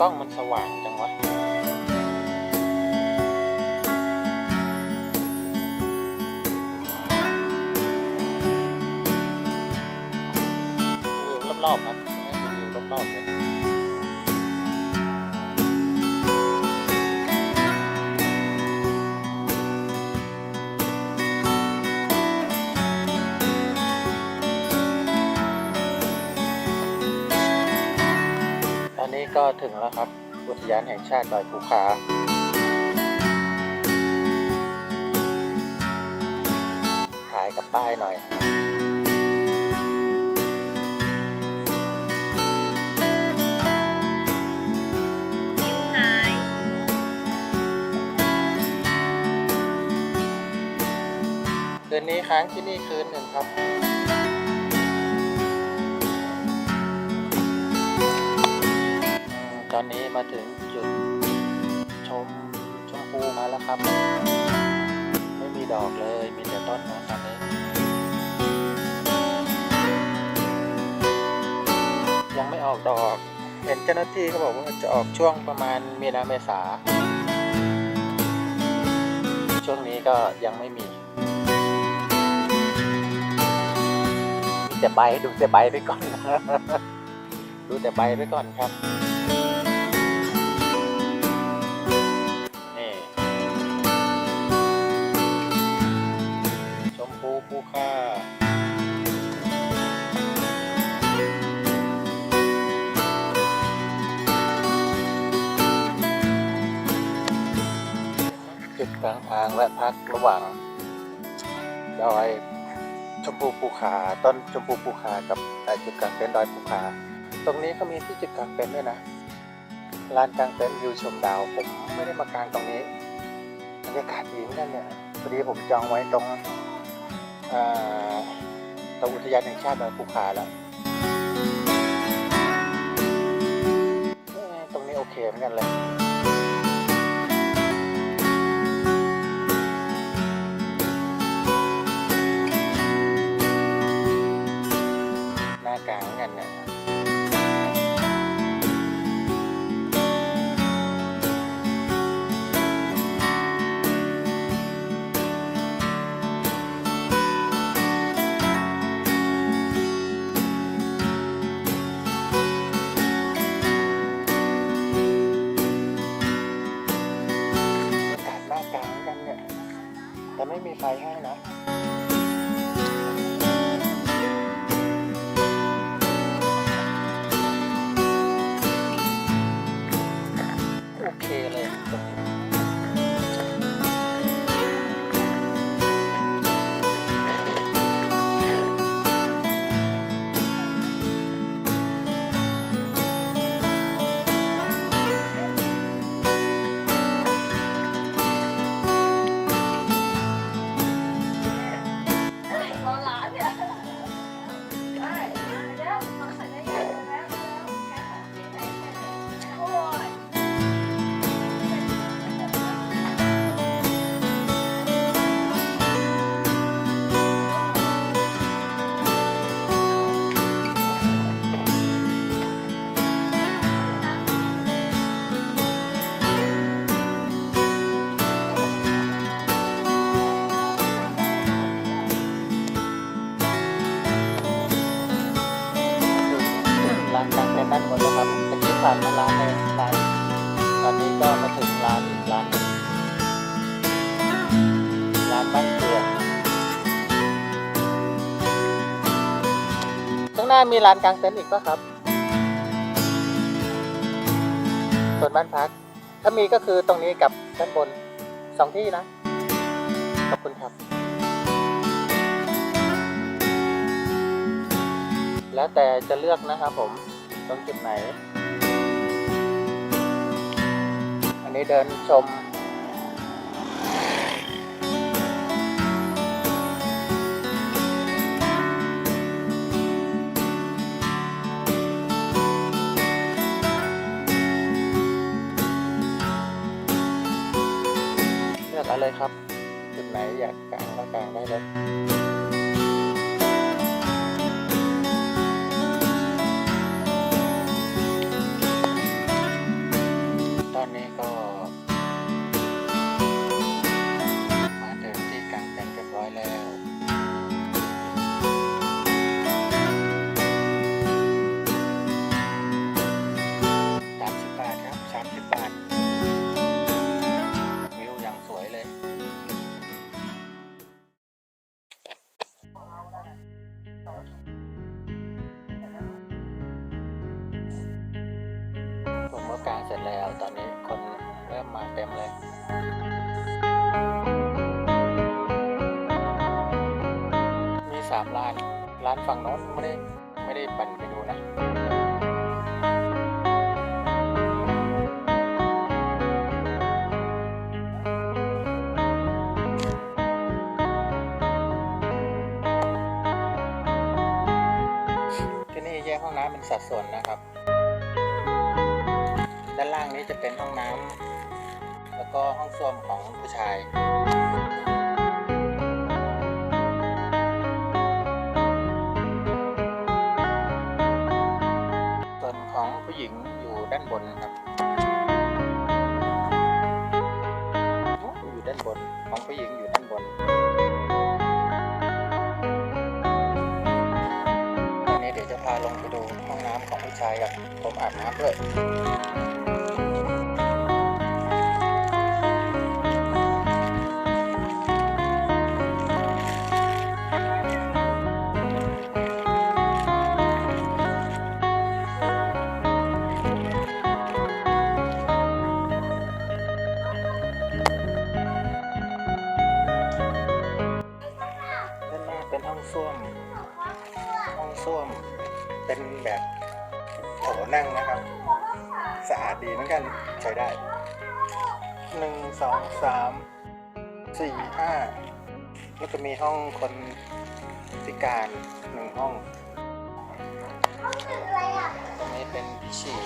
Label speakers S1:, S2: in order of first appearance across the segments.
S1: ต้องมันสว่าง ก็ถึงแล้วครับ อุทยานแห่งชาติดอยภูคาถ่ายกับป้ายหน่อยคืนนี้ค้างที่นี่คืนหนึ่งครับ อนนี้มาถึงจุดชมชมพูมาแล้วครับ ไม่มีดอกเลย มีแต่ต้นนะตอนนี้ยังไม่ออกดอก เห็นเจ้าหน้าที่เขาบอกว่าจะออกช่วงประมาณมีนาเมษา ช่วงนี้ก็ยังไม่มี มีแต่ใบดูแต่ใบไปก่อน ดูแต่ใบไปก่อนครับ พักระหว่างดอยชมพูภูคาต้นชมพูภูคากับจุดกลางเต็นท์ดอยภูคาตรงนี้เขามีที่จุดกลางเต็นท์ด้วยนะลานกลางเต็นท์วิวชมดาว ผมไม่ได้มากางตรงนี้บรรยากาศดีเหมือนกันเนี่ยพอดีผมจองไว้ตรงตรงอุทยานแห่งชาติดอยภูคาแล้วตรงนี้โอเคเหมือนกันเลย แต่ไม่มีไฟให้นะ ผ่านมาร้านหนึงร้านตอนนี้ก็มาถึงร้านอีกร้านหนึ่งร้านบ้านเกลือข้างหน้ามีร้านกลางเต็นท์อีกปะครับส่วนบ้านพัก ถ้ามีก็คือตรงนี้กับด้านบนสองที่นะ ขอบคุณครับ แล้วแต่จะเลือกนะครับผมตรงจุดไหน นี้เดินชมเลือกอะไรครับจุดไหนอยากกางก็กางได้เลย เต็มเลยมีสามร้าน ร้านฝั่งโน้นไม่ได้ไม่ได้ปั่นไปดูนะที่นี่แยกห้องน้ำเป็นสัดส่วนนะครับ ด้านล่างนี้จะเป็นห้องน้ำ ก็ห้องส้วมของผู้ชายส่วนของผู้หญิงอยู่ด้านบนครับ อยู่ด้านบนของผู้หญิงอยู่ด้านบนวันนี้เดี๋ยวจะพาลงไปดูห้องน้ำของผู้ชายกับผมอาบน้ำด้วย เป็นแบบโถนั่งนะครับ สะอาดดีเหมือนกันใช้ได้หนึ่งสองสามสี่ห้าแล้วก็มีห้องคนพิการหนึ่งห้องตรงนี้เป็นที่ฉี่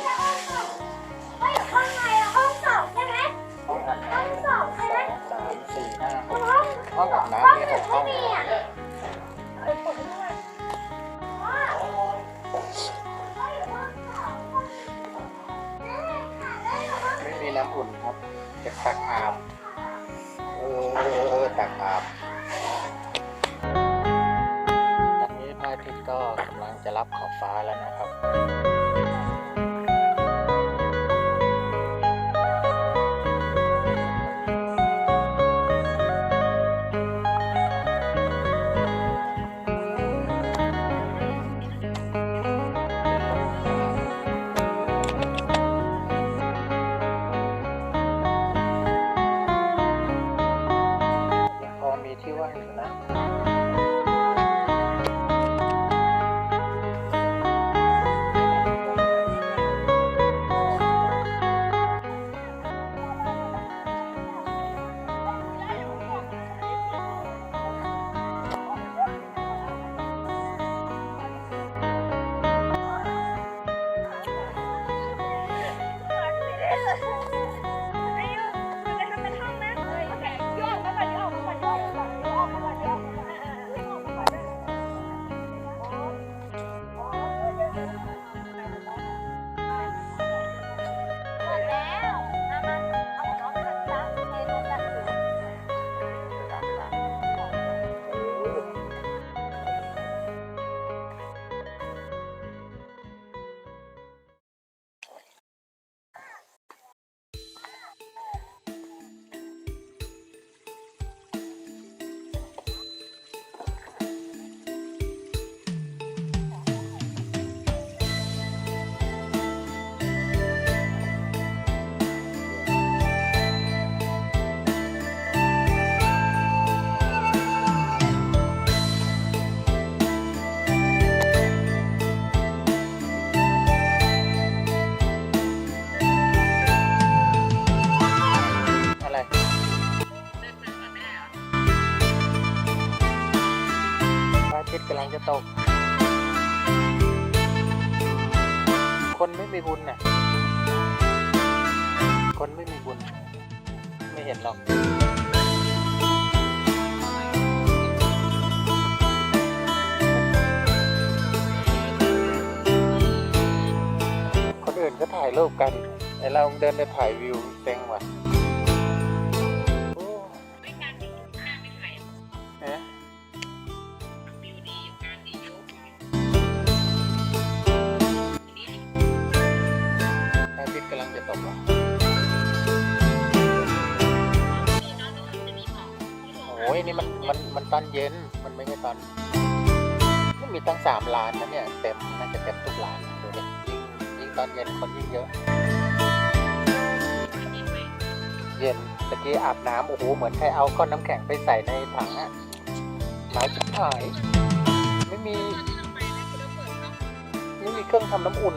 S2: นะค
S1: น
S2: ไม่
S1: มีบุญ ไม่
S2: เห็น
S1: ห
S2: รอ
S1: กคนอื่นก็ถ่ายรูปกันไอเราเดินไปถ่ายวิวเต็งว่ะ อาทิตย์กำลังจะตกเหรอโอ้ยนี่มันมันมันตอนเย็นมันไม่ใช่ตอนมันมีตั้งสามล้านนะเนี่ยเต็มน่าจะเต็มทุกร้านดูดิยิ่งยิ่งตอนเย็นคนยิ่งเยอะ เย็นตะกี้อาบน้ำโอ้โหเหมือนใครเอาก้อนน้ำแข็งไปใส่ในถังอะหนาวชิบหายไม่มีไม่มีเครื่องทำน้ำอุ่น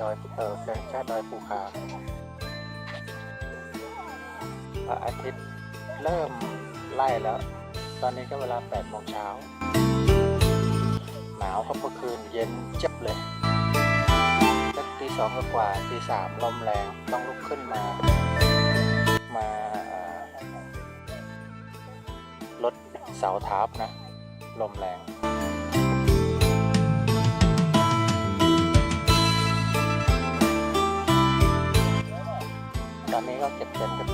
S1: ดอยเออแห่งชาติดอยภูคาพระอาทิตย์เริ่มไล่แล้ว ตอนนี้ก็เวลา8โมงเช้า หนาวครับเมื่อคืนเย็นเจ็บเลยสักตีสองกว่าตีสามลมแรงต้องลุกขึ้นมา มาเอ่อรถเสาทับนะ ลมแรง ก็เก็บเสร็จเรี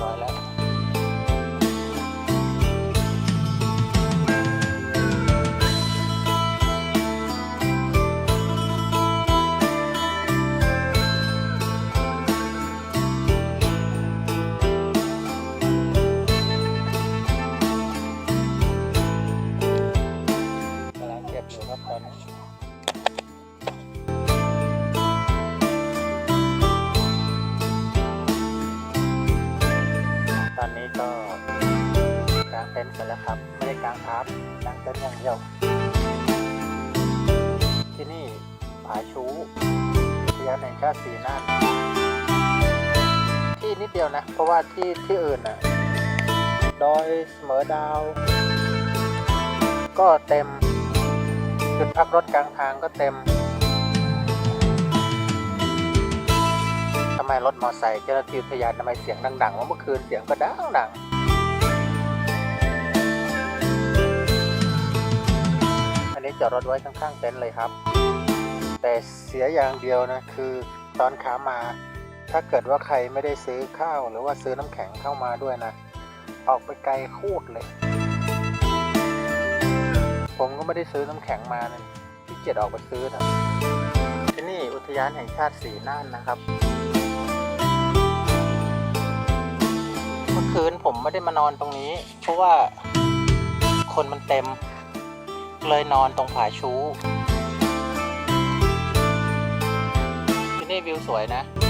S1: ยบ เที่ยว ที่นี่ผาชูเทียนแห่งชาติสีน่านที่นิดเดียวนะ เพราะว่าที่ที่อื่นน่ะดอยเสมอดาว ก็เต็ม จุดพักรถกลางทางก็เต็มทำไมรถมอไซค์เจ้าหน้าที่อุทยานทำไมเสียงดังๆว่าเมื่อคืนเสียงก็ดังดั งอันนี้จอดรถไว้ข้างๆเต็นท์เลยครับ แต่เสียอย่างเดียวนะคือตอนขามา ถ้าเกิดว่าใครไม่ได้ซื้อข้าวหรือว่าซื้อน้ำแข็งเข้ามาด้วยนะ ออกไปไกลโคตรเลย ผมก็ไม่ได้ซื้อน้ำแข็งมานะที่เกียจออกไปซื้อนะที่นี่อุทยานแห่งชาติสีน่านนะครับเมื่อคืนผมไม่ได้มานอนตรงนี้ เพราะว่าคนมันเต็ม เลยนอนตรงผาชู ที่นี่วิวสวยนะ